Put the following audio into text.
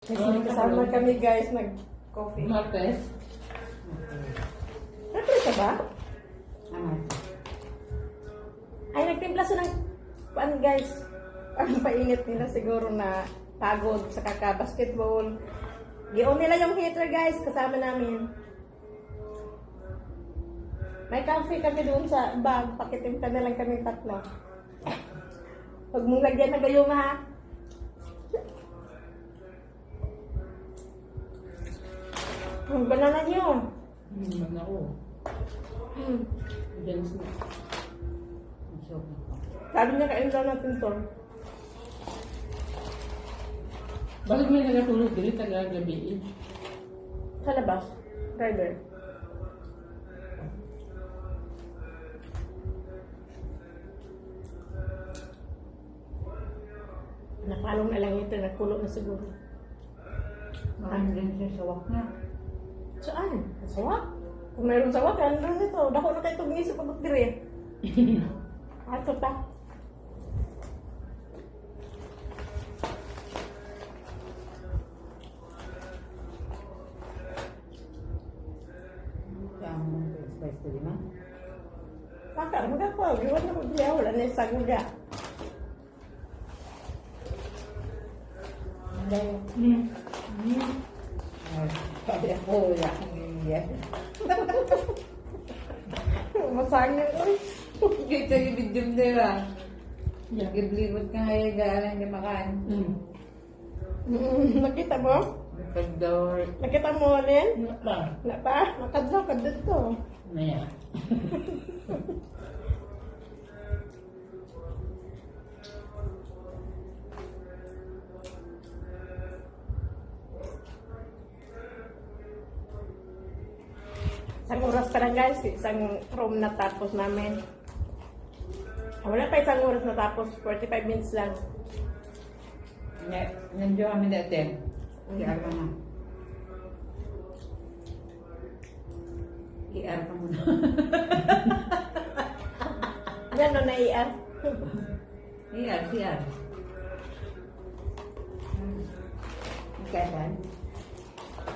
Kasi may kasama kami guys, nag-coffee. Martes. Nagpili ka ba? Ano? Ay, nagtimpla siya ng pan guys. Ang painit nila siguro na pagod sa kaka-basketball. Gion nila yung heater guys, kasama namin. May coffee kami doon sa bag. Pakitimpla na lang kami tatlo. Huwag mong lagyan na gayong ha. Ang banana niyo. Hmm, man ako. Hmm. Na. Sabi niya, kain daw natin to. Bakit may nagatulog dili taga gabi eh? Sa labas. Driver. Nakalong na lang ito, nagkulo na siguro. Marami din siya sa wak niya. Saan? Sa wak? Kung mayroon sa wak, ano nito? Dako na kayo itong isip pag dire. Ato pa. Kaya mo nang spice ko di ba? Maka, magkako. Iwan na ko diya. Wala na yung saguda. Hmm. Hmm. Akong iiyak. Masangin. Uy. Kita yung video mo diba? Giblibot ka ngayon galang di makaan. Mm, Nakita mo? Pagdor. Nakita mo rin? Ano ba? Na pa? Nakadlaw ka dito. Maya. Isang oras pa lang guys, isang room na tapos namin. Wala pa isang oras na tapos, 45 minutes lang. Nandiyo kami dati. Kaya ka na. IR ka muna. Yan o naiar. IR, CR. Kailan?